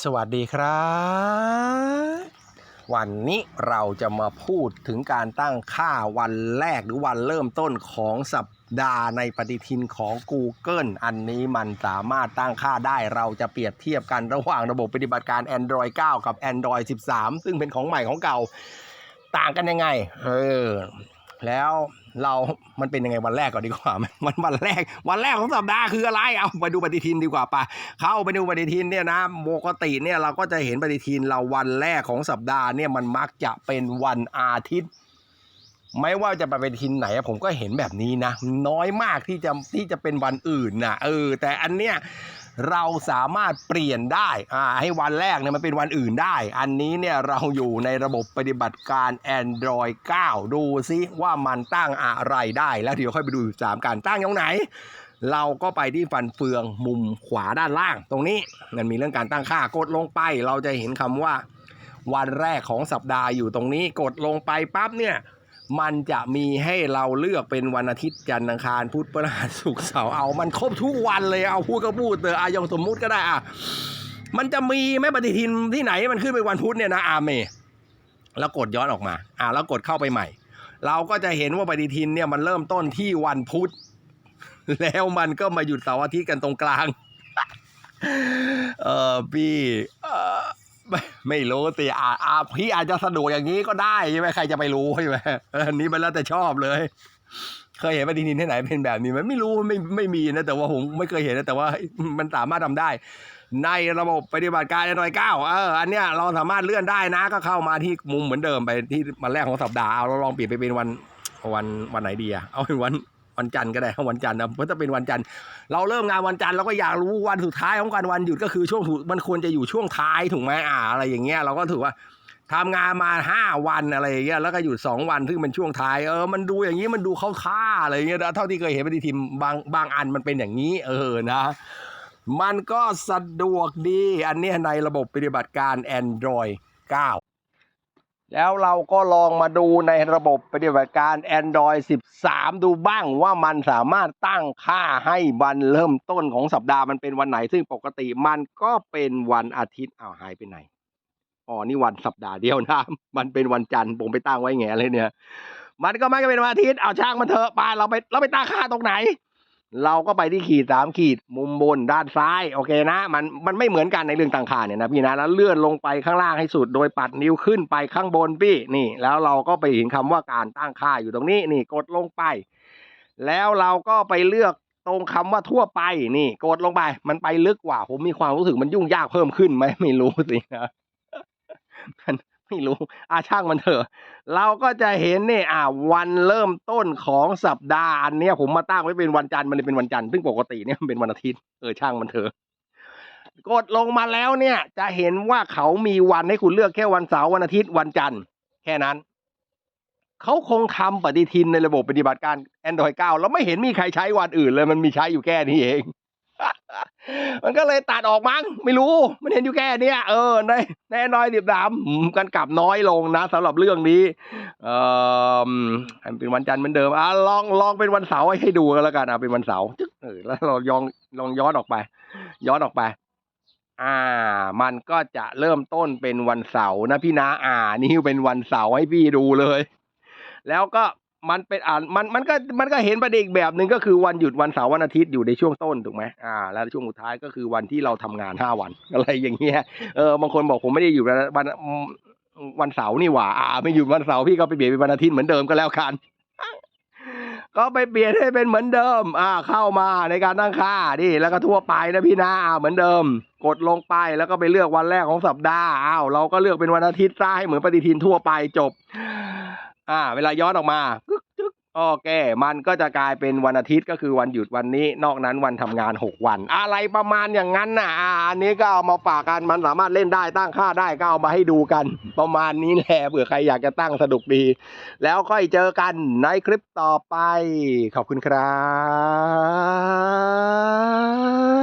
สวัสดีครับ วันนี้เราจะมาพูดถึงการตั้งค่าวันแรกหรือวันเริ่มต้นของสัปดาห์ในปฏิทินของ Google อันนี้มันสามารถตั้งค่าได้เราจะเปรียบเทียบกันระหว่างระบบปฏิบัติการ Android 9 กับ Android 13 ซึ่งเป็นของใหม่ของเก่า ต่างกันยังไง เออ แล้ว เรามันเป็นยังไงวันแรกก่อนดีกว่ามันวันแรก วันแรกของสัปดาห์คืออะไรเอาไปดูปฏิทินดีกว่าปะเข้าไปดูปฏิทินเนี่ยนะปกติเนี่ยเราก็จะเห็นปฏิทินเราวันแรกของสัปดาห์เนี่ยมันมักจะเป็นวันอาทิตย์ ไม่ว่าจะไปปฏิทินไหนผมก็เห็นแบบนี้นะ น้อยมากที่จะที่จะเป็นวันอื่นนะเออ แต่อันเนี้ย เราสามารถเปลี่ยนได้อ่าให้วันแรกเนี่ยมันเป็นวันอื่นได้ อันนี้เนี่ยเราอยู่ในระบบปฏิบัติการ Android 9 ดูซิว่ามันตั้งอะไรได้ แล้วเดี๋ยวค่อยไปดูสามการตั้งตรงไหน เราก็ไปที่ฟันเฟืองมุมขวาด้านล่าง ตรงนี้มันมีเรื่องการตั้งค่ากดลงไป เราจะเห็นคำว่า วันแรกของสัปดาห์อยู่ตรงนี้กดลงไปปั๊บเนี่ย มันจะมีให้เราเลือกเป็นวันอาทิตย์จันทร์อังคารพุธพฤหัสศุกร์เสาร์เอา มันครบทุกวันเลยเอาพูดก็พูดเตอะอายองสมมุติก็ได้อะมันจะมีไหมปฏิทินที่ไหนมันขึ้นไปวันพุธเนี่ยนะอาเม แล้วกดย้อนออกมา อ่าแล้วกดเข้าไปใหม่ เราก็จะเห็นว่าปฏิทินเนี่ยมันเริ่มต้นที่วันพุธแล้วมันก็มาหยุดเสาร์อาทิตย์กันตรงกลาง เออพี่เออ ไม่ไม่รู้สิอาอาพี่อาจจะสะดวกอย่างนี้ก็ได้ใช่ไหมใครจะไปรู้ใช่ไหมอันนี้มันแล้วแต่ชอบเลย เคยเห็นปฏิทินที่ไหนเป็นแบบนี้ไหมไม่รู้ไม่ไม่มีนะ แต่ว่าผมไม่เคยเห็นนะแต่ว่ามันสามารถทำได้ ในระบบปฏิบัติการ Android 9เอออันเนี้ยเราสามารถเลื่อนได้นะ ก็เข้ามาที่มุมเหมือนเดิมไปที่วันแรกของสัปดาห์เอาเราลองเปลี่ยนไปเป็นวันวันวันไหนดีอะเอาเป็นวัน วันจันทร์ก็ได้วันจันทร์นะเพราะถ้าเป็นวันจันทร์เราเริ่มงานวันจันทร์เราก็อยากรู้วันสุดท้ายของการวันหยุดก็คือช่วงถูมันควรจะอยู่ช่วงท้ายถูกไหมอ่าอะไรอย่างเงี้ยเราก็ถือว่าทำงานมาห้าวันอะไรอย่างเงี้ยแล้วก็หยุดสองวันซึ่งเป็นช่วงท้ายเออมันดูอย่างนี้มันดูเข้าท่าอะไรอย่างเงี้ยเท่าที่เคยเห็นปฏิทินบางบางอันมันเป็นอย่างนี้ เออนะ มันก็สะดวกดีอันนี้ในระบบปฏิบัติการ Android 9 แล้วเราก็ลองมาดูในระบบปฏิบัติการ Android 13 ดูบ้างว่ามันสามารถตั้งค่าให้วันเริ่มต้นของสัปดาห์มันเป็นวันไหน ซึ่งปกติมันก็เป็นวันอาทิตย์อ้าวหายไปไหนอ๋อนี่วันสัปดาห์เดียวนะ มันเป็นวันจันทร์ผมไปตั้งไว้แงเลยเนี่ย มันก็ไม่ก็เป็นวันอาทิตย์เอาช่างมันเถอะไปเราไปเราไปตั้งค่าตรงไหน เราก็ไปที่ขีดสามขีดมุมบนด้านซ้ายโอเคนะ มันมันไม่เหมือนกันในเรื่องต่างค่าเนี่ยนะพี่นะแล้วเลื่อนลงไปข้างล่างให้สุด โดยปัดนิ้วขึ้นไปข้างบนพี่นี่ แล้วเราก็ไปเห็นคำว่าการตั้งค่าอยู่ตรงนี้นี่กดลงไป แล้วเราก็ไปเลือกตรงคำว่าทั่วไปนี่ กดลงไป มันไปลึกกว่า ผมมีความรู้สึกมันยุ่งยากเพิ่มขึ้นไหมไม่รู้สินะมัน ไม่รู้อาช่างมันเถอะ เราก็จะเห็นเนี่ยอ่าวันเริ่มต้นของสัปดาห์อันเนี้ยผมมาตั้งไว้เป็นวันจันทร์มันเลยเป็นวันจันทร์ซึ่งปกติเนี่ยมันเป็นวันอาทิตย์เออช่างมันเถอะกดลงมาแล้วเนี่ย จะเห็นว่าเขามีวันให้คุณเลือกแค่วันเสาร์วันอาทิตย์วันจันทร์แค่นั้น เขาคงทำปฏิทินในระบบปฏิบัติการ Android 9 แล้วไม่เห็นมีใครใช้วันอื่นเลยมันมีใช้อยู่แค่นี้เอง มันก็เลยตัดออกมั้งไม่รู้ มันเห็นอยู่แค่เนี้ยเออในในน้อยดิบดำกันกลับน้อยลงนะสำหรับเรื่องนี้เออมันเป็นวันจันทร์เหมือนเดิมอะลองลองเป็นวันเสาร์ให้ดูกันแล้วกันอะเป็นวันเสาร์จึ๊กเออแล้วเรายองลองย้อนออกไป ย้อนออกไปอ่า มันก็จะเริ่มต้นเป็นวันเสาร์นะพี่นะอ่า นี่เป็นวันเสาร์ให้พี่ดูเลย แล้วก็ มันเป็นอ่านมันมันก็มันก็เห็นประเด็นอีกแบบหนึ่งก็คือวันหยุดวันเสาร์วันอาทิตย์อยู่ในช่วงต้นถูกไหมอ่า แล้วช่วงสุดท้ายก็คือวันที่เราทำงานห้าวันอะไรอย่างเงี้ยเออบางคนบอกผมไม่ได้อยู่วันวันวันเสาร์นี่หว่า อ่า ไม่หยุดวันเสาร์พี่ก็ไปเปลี่ยนเป็นวันอาทิตย์เหมือนเดิมก็แล้วกัน ก็ไปเปลี่ยนให้เป็นเหมือนเดิม อ่า เข้ามาในการตั้งค่าดิแล้วก็ทั่วไปนะพี่นะอ่าเหมือนเดิม กดลงไปแล้วก็ไปเลือกวันแรกของสัปดาห์อ้าวเราก็เลือกเป็นวันอาทิตย์ซะให้เหมือนปฏิทินทั่วไปจบ อ่า เวลาย้อนออกมาก โอเค มันก็จะกลายเป็นวันอาทิตย์ก็คือวันหยุดวันนี้ นอกนั้นวันทำงานหกวัน อะไรประมาณอย่างนั้นน่ะอ่าอันนี้ก็เอามาฝากกันมันสามารถเล่นได้ตั้งค่าได้ก็เอามาให้ดูกัน ประมาณนี้แหละเผื่อใครอยากจะตั้งสนุกดี แล้วค่อยเจอกันในคลิปต่อไป ขอบคุณครับ